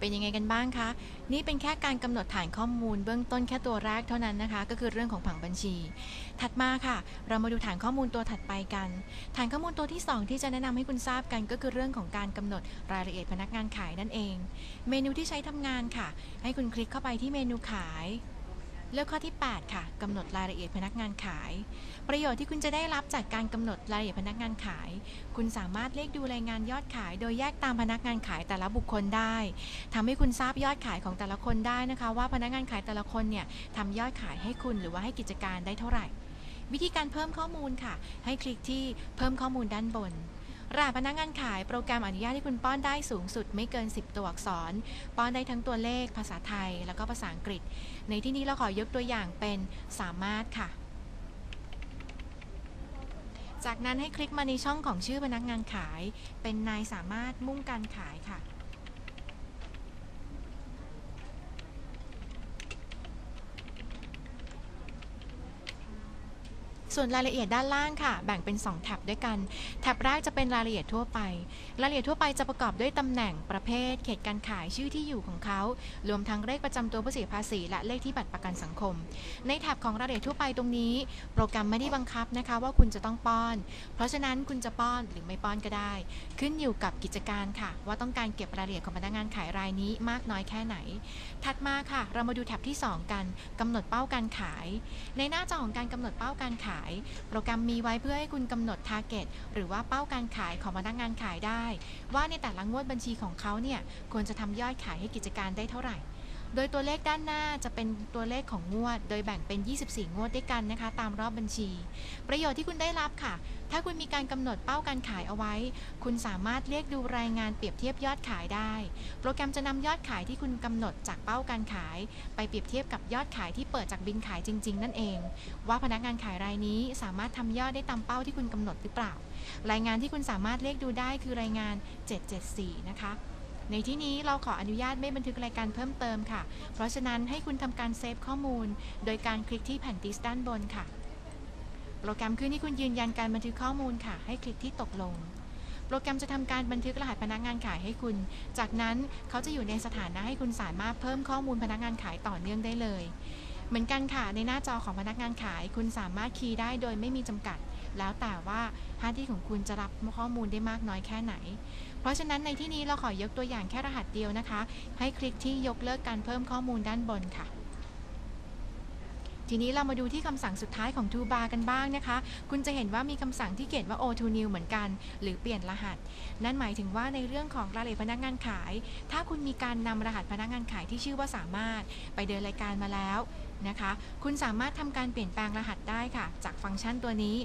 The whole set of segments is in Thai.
เป็นยังไงกันบ้างคะ นี่เป็นแค่การกำหนดฐานข้อมูลเบื้องต้นแค่ตัวแรกเท่านั้นนะคะ ก็คือเรื่องของผังบัญชี ถัดมาค่ะ เรามาดูฐานข้อมูลตัวถัดไปกัน ฐานข้อมูลตัวที่ 2 ที่จะแนะนำให้คุณทราบกันก็คือเรื่องของการกำหนดรายละเอียดพนักงานขายนั่นเอง เมนูที่ใช้ทำงานค่ะ ให้คุณคลิกเข้าไปที่เมนูขาย เลือกข้อที่ 8 ค่ะกำหนดรายละเอียดพนักงานขาย ประโยชน์ที่คุณจะได้รับจากการกำหนดรายละเอียดพนักงานขาย คุณสามารถเลขดูรายงานยอดขาย โดยแยกตามพนักงานขายแต่ละบุคคลได้ทำให้คุณทราบยอดขายของแต่ละคนได้นะคะ ว่าพนักงานขายแต่ละคนเนี่ยทำยอดขายให้คุณหรือว่าให้กิจการได้เท่าไหร่ วิธีการเพิ่มข้อมูลค่ะ ให้คลิกที่เพิ่มข้อมูลด้านบน รหัสพนักงานขายโปรแกรมอนุญาตให้คุณป้อนได้สูงสุดไม่เกิน 10 ตัวอักษร ป้อนได้ทั้งตัวเลขภาษาไทย แล้วก็ภาษาอังกฤษ ในที่นี้เราขอยกตัวอย่างเป็นสามารถค่ะ จากนั้นให้คลิกมาในช่องของชื่อพนักงานขาย เป็นนายสามารถมุ่งการขายค่ะ ส่วนรายละเอียดด้านล่างค่ะ แบ่งเป็น 2 แท็บด้วยกัน แท็บแรกจะเป็นรายละเอียดทั่วไป รายละเอียดทั่วไปจะประกอบด้วยตำแหน่งประเภท เขตการขายชื่อที่อยู่ของเขา รวมทั้งเลขประจำตัวผู้เสียภาษี และเลขที่บัตรประกันสังคม ในแท็บของรายละเอียดทั่วไปตรงนี้ โปรแกรมไม่ได้บังคับนะคะว่าคุณจะต้องป้อน เพราะฉะนั้นคุณจะป้อนหรือไม่ป้อนก็ได้ ขึ้นอยู่กับกิจการค่ะ ว่าต้องการเก็บรายละเอียดของพนักงานขายรายนี้มากน้อยแค่ไหน ถัดมาค่ะ เรามาดูแท็บที่ 2 กันกำหนดเป้าการขาย ในหน้าจอของการกำหนดเป้าการขายโปรแกรมมีไว้เพื่อให้คุณกำหนด target หรือว่าเป้าการขายของพนักงานขายได้ ว่าในแต่ละงวดบัญชีของเขาเนี่ยควรจะทำยอดขายให้กิจการได้เท่าไหร่ โดยตัวเลขด้านหน้าจะเป็นตัวเลขของงวด โดยแบ่งเป็น 24 งวดด้วยกันนะคะ ตามรอบบัญชี ประโยชน์ที่คุณได้รับค่ะ ถ้าคุณมีการกำหนดเป้าการขายเอาไว้ คุณสามารถเรียกดูรายงานเปรียบเทียบยอดขายได้ โปรแกรมจะนำยอดขายที่คุณกำหนดจากเป้าการขาย ไปเปรียบเทียบกับยอดขายที่เปิดจากบินขายจริง ๆ นั่นเอง ว่าพนักงานขายรายนี้สามารถทำยอดได้ตามเป้าที่คุณกำหนดหรือเปล่า รายงานที่คุณสามารถเรียกดูได้คือรายงาน 774 นะคะ ในที่นี้เราขออนุญาตไม่บันทึกรายการเพิ่มเติมค่ะ เพราะฉะนั้นให้คุณทำการเซฟข้อมูล โดยการคลิกที่แผ่นดิสด้านบนค่ะ โปรแกรมขึ้นที่คุณยืนยันการบันทึกข้อมูลค่ะ ให้คลิกที่ตกลง โปรแกรมจะทำการบันทึกรหัสพนักงานขายให้คุณ จากนั้นเขาจะอยู่ในสถานะให้คุณสามารถเพิ่มข้อมูลพนักงานขายต่อเนื่องได้เลย เหมือนกันค่ะในหน้าจอของพนักงานขาย คุณสามารถคีย์ได้โดยไม่มีจำกัด แล้วแต่ว่าหน้าที่ของคุณจะรับข้อมูลได้มากน้อยแค่ไหน เพราะฉะนั้นในที่นี้เราขอยกตัวอย่างแค่รหัสเดียวนะคะ ให้คลิกที่ยกเลิกการเพิ่มข้อมูลด้านบนค่ะทีนี้เรามาดูที่คำสั่งสุดท้ายของ toolbar กันบ้างนะคะ คุณจะเห็นว่ามีคำสั่งที่เขียนว่า o to new เหมือนกัน หรือเปลี่ยนรหัส นั่นหมายถึงว่าในเรื่องของรายละเอียดพนักงานขาย ถ้าคุณมีการนำรหัสพนักงานขายที่ชื่อว่าสามารถไปเดินรายการมาแล้วนะคะ คุณสามารถทำการเปลี่ยนแปลงรหัสได้ค่ะ จากฟังก์ชันตัวนี้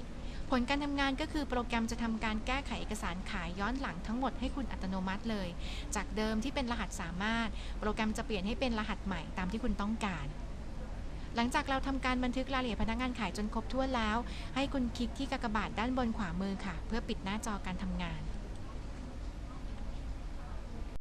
ผลการทำงานก็คือโปรแกรมจะทำการแก้ไขเอกสารขายย้อนหลังทั้งหมดให้คุณอัตโนมัติเลย จากเดิมที่เป็นรหัสสามารถ โปรแกรมจะเปลี่ยนให้เป็นรหัสใหม่ตามที่คุณต้องการหลังจากเราทำการบันทึกรายละเอียดพนักงานขายจนครบถ้วนแล้ว ให้คุณคลิกที่กากบาทด้านบนขวามือค่ะ เพื่อปิดหน้าจอการทำงาน